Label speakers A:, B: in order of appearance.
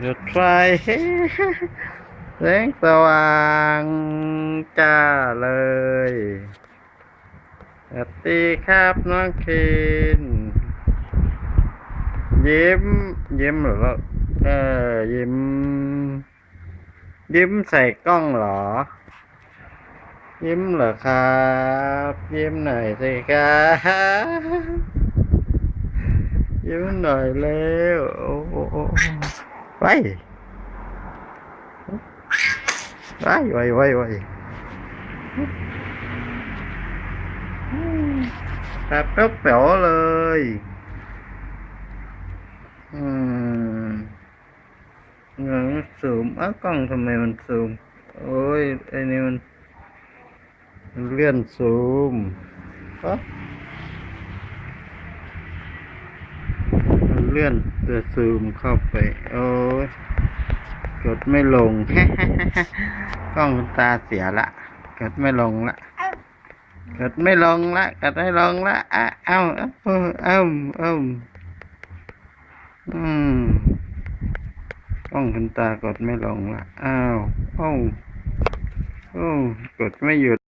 A: หยุดไฟแสงสว่างจ้าเลยสวัสดีครับน้องคินยิ้ม ยิ้มหรอเออยิ้ม ยิ้มใส่กล้องหรอ ยิ้มเหรอครับ ยิ้มหน่อยสิครับยิ้มหน่อยเร็วโอ้ โหไปไปไปไปไปแบบเปรี้ยวๆเลย อืม เลื่อนซูมเอ้ามันเลื่อนตัวซูมเข้าไป โอ้ยกดไม่ลง กล้องคุณตาเสียละกดไม่ลงละกดไม่ลงละกดไม่ลงละอ้าเอ้าเอ้าเอ้าอืมกล้องคุณตากดไม่ลงละอ้าวอ้าวอ้าวกดไม่หยุด